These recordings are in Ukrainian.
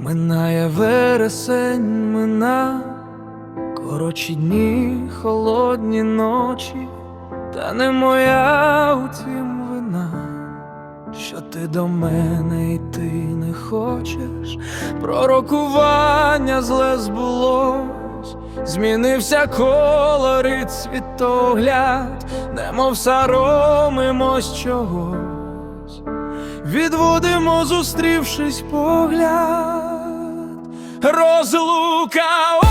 Минає вересень, мина, коротші дні, холодні ночі, та не моя утім вина, що ти до мене йти не хочеш, пророкування зле збулось, змінився колорит світогляд, немов соромимось чогось. Відводимо, зустрівшись погляд, розлука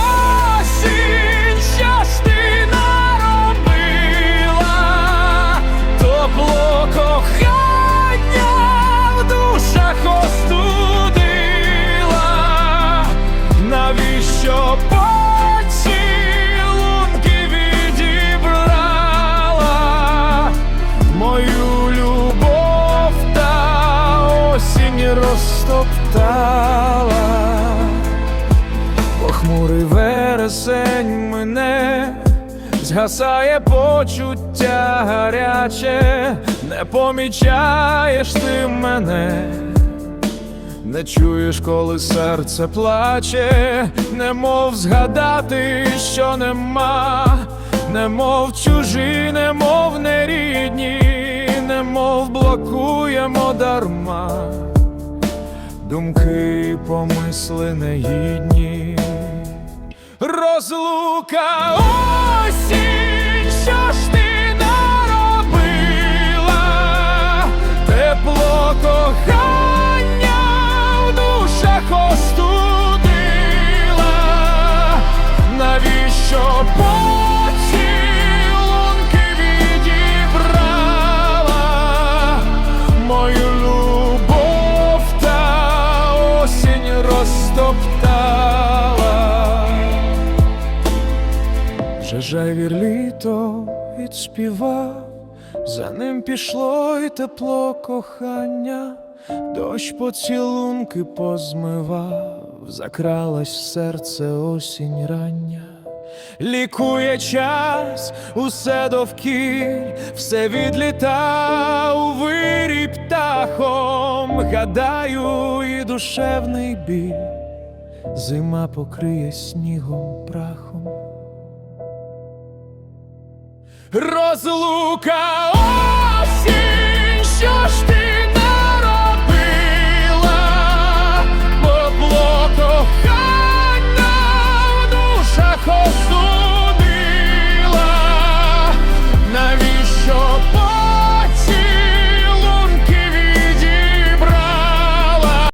осінь розтоптала, похмурий вересень мене, згасає почуття гаряче, не помічаєш ти мене. Не чуєш, коли серце плаче, немов згадати, що нема, немов чужі, немов нерідні, немов блокуємо дарма, думки, помисли негідні, розлука Вже жайвір літо відспівав, за ним пішло й тепло кохання, дощ поцілунки позмивав, закралась в серце осінь рання. Лікує час, усе довкіль, все відліта у вирій птахом, гадаю, і душевний біль, зима покриє снігом прахом. Розлука